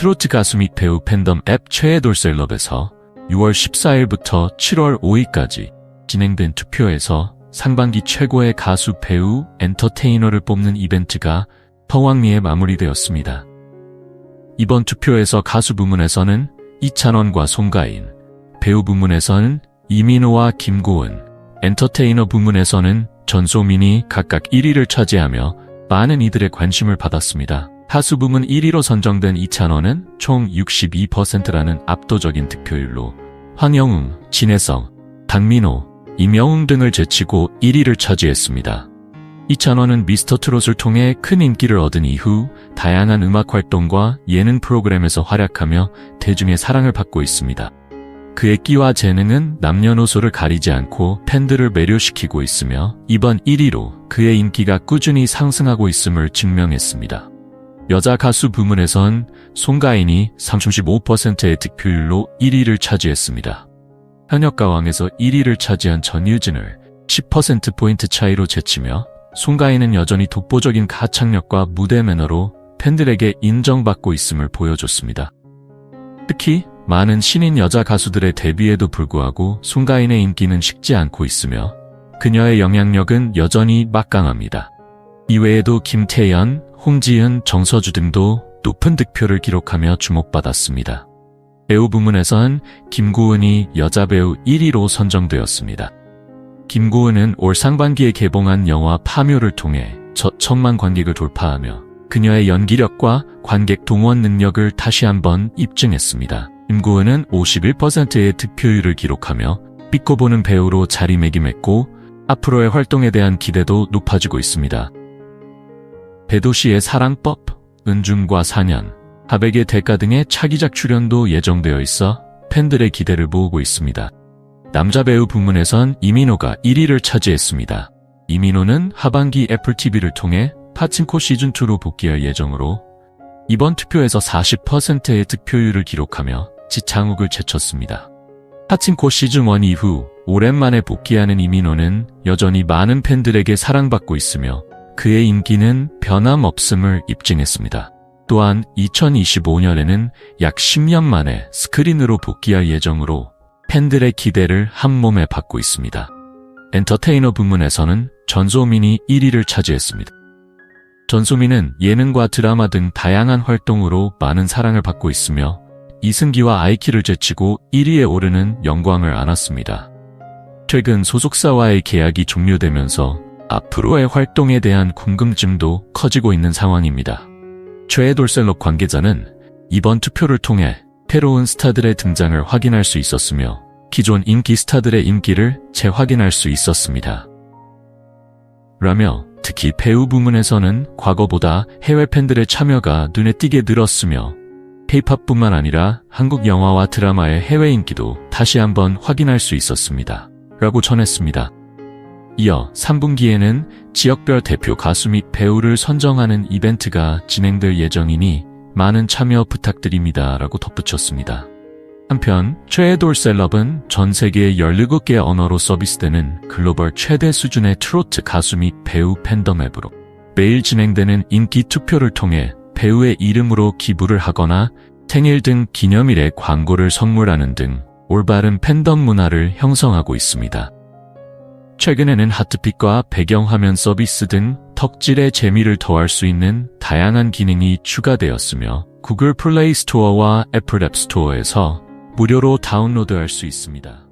트로트 가수 및 배우 팬덤 앱 최애 돌셀럽에서 6월 14일부터 7월 5일까지 진행된 투표에서 상반기 최고의 가수, 배우, 엔터테이너를 뽑는 이벤트가 터왕리에 마무리되었습니다. 이번 투표에서 가수 부문에서는 이찬원과 송가인, 배우 부문에서는 이민호와 김고은, 엔터테이너 부문에서는 전소민이 각각 1위를 차지하며 많은 이들의 관심을 받았습니다. 가수 부문 1위로 선정된 이찬원은 총 62%라는 압도적인 득표율로 황영웅, 진혜성, 강민호, 임영웅 등을 제치고 1위를 차지했습니다. 이찬원은 미스터 트롯을 통해 큰 인기를 얻은 이후 다양한 음악 활동과 예능 프로그램에서 활약하며 대중의 사랑을 받고 있습니다. 그의 끼와 재능은 남녀노소를 가리지 않고 팬들을 매료시키고 있으며 이번 1위로 그의 인기가 꾸준히 상승하고 있음을 증명했습니다. 여자 가수 부문에선 송가인이 35%의 득표율로 1위를 차지했습니다. 현역 가왕에서 1위를 차지한 전유진을 10%포인트 차이로 제치며 송가인은 여전히 독보적인 가창력과 무대 매너로 팬들에게 인정받고 있음을 보여줬습니다. 특히 많은 신인 여자 가수들의 데뷔에도 불구하고 송가인의 인기는 식지 않고 있으며 그녀의 영향력은 여전히 막강합니다. 이외에도 김태연, 홍지은, 정서주 등도 높은 득표를 기록하며 주목받았습니다. 배우 부문에선 김고은이 여자 배우 1위로 선정되었습니다. 김고은은 올 상반기에 개봉한 영화 파묘를 통해 저천만 관객을 돌파하며 그녀의 연기력과 관객 동원 능력을 다시 한번 입증했습니다. 김고은은 51%의 득표율을 기록하며 믿고 보는 배우로 자리매김했고 앞으로의 활동에 대한 기대도 높아지고 있습니다. 배도시의 사랑법, 은중과 사년, 하백의 대가 등의 차기작 출연도 예정되어 있어 팬들의 기대를 모으고 있습니다. 남자 배우 부문에선 이민호가 1위를 차지했습니다. 이민호는 하반기 애플TV를 통해 파친코 시즌2로 복귀할 예정으로 이번 투표에서 40%의 득표율을 기록하며 지창욱을 제쳤습니다. 파친코 시즌1 이후 오랜만에 복귀하는 이민호는 여전히 많은 팬들에게 사랑받고 있으며 그의 인기는 변함없음을 입증했습니다. 또한 2025년에는 약 10년 만에 스크린으로 복귀할 예정으로 팬들의 기대를 한몸에 받고 있습니다. 엔터테이너 부문에서는 전소민이 1위를 차지했습니다. 전소민은 예능과 드라마 등 다양한 활동으로 많은 사랑을 받고 있으며 이승기와 아이키를 제치고 1위에 오르는 영광을 안았습니다. 최근 소속사와의 계약이 종료되면서 앞으로의 활동에 대한 궁금증도 커지고 있는 상황입니다. 최애 돌셀럽 관계자는 이번 투표를 통해 새로운 스타들의 등장을 확인할 수 있었으며 기존 인기 스타들의 인기를 재확인할 수 있었습니다. 라며 특히 배우 부문에서는 과거보다 해외 팬들의 참여가 눈에 띄게 늘었으며 케이팝뿐만 아니라 한국 영화와 드라마의 해외 인기도 다시 한번 확인할 수 있었습니다. 라고 전했습니다. 이어 3분기에는 지역별 대표 가수 및 배우를 선정하는 이벤트가 진행될 예정이니 많은 참여 부탁드립니다. 라고 덧붙였습니다. 한편 최애 돌 셀럽은 전 세계 17개 언어로 서비스되는 글로벌 최대 수준의 트로트 가수 및 배우 팬덤 앱으로 매일 진행되는 인기 투표를 통해 배우의 이름으로 기부를 하거나 생일 등 기념일에 광고를 선물하는 등 올바른 팬덤 문화를 형성하고 있습니다. 최근에는 하트픽과 배경화면 서비스 등 덕질의 재미를 더할 수 있는 다양한 기능이 추가되었으며 구글 플레이 스토어와 애플 앱 스토어에서 무료로 다운로드할 수 있습니다.